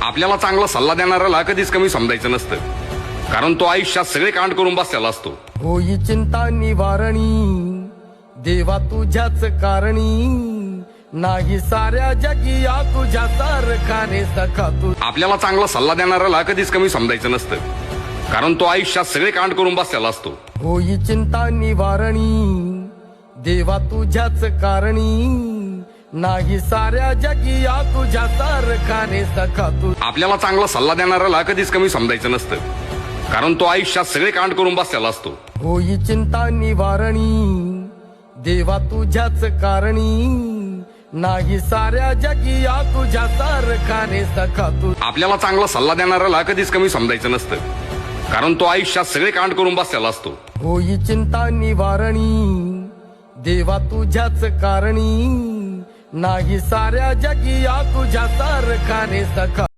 आपल्याला चांगला सल्ला देणाऱ्याला कधीच कमी समजायचं नसतं. कारण तो आयुष्यात सगळे कांड करून बसलेला असतो. होई चिंता निवारणी देवा तुझ्याच कारणी. नाही साऱ्या जगी या तुझ्या सारखाने सखा तू आपल्याला चांगला सल्ला देणाऱ्याला कधीच कमी समजायचं नसतं. कारण तो आयुष्यात सगळे कांड करून बसलेला असतो. होई चिंता निवारणी देवा तुझ्याच कारणी. नाही साऱ्या जगी या तुझ्या सारखाने सखा तू आपल्याला चांगला सल्ला देणाऱ्याला कधीच कमी समजायचं नसतं. कारण तो आयुष्यात सगळे कांड करून बसलेला असतो. होई चिंता निवारणी देवा तुझ्याच कारणी. नाही साऱ्या जगी या तुझ्या सारखाने सखा तू आपल्याला चांगला सल्ला देणाऱ्याला कधीच कमी समजायचं नसतं. कारण तो आयुष्यात सगळे कांड करून बसलेला असतो. होई चिंता निवारणी देवा तुझ्याच कारणी. नाही साऱ्या जगिया तुझ्या सारखाने सखा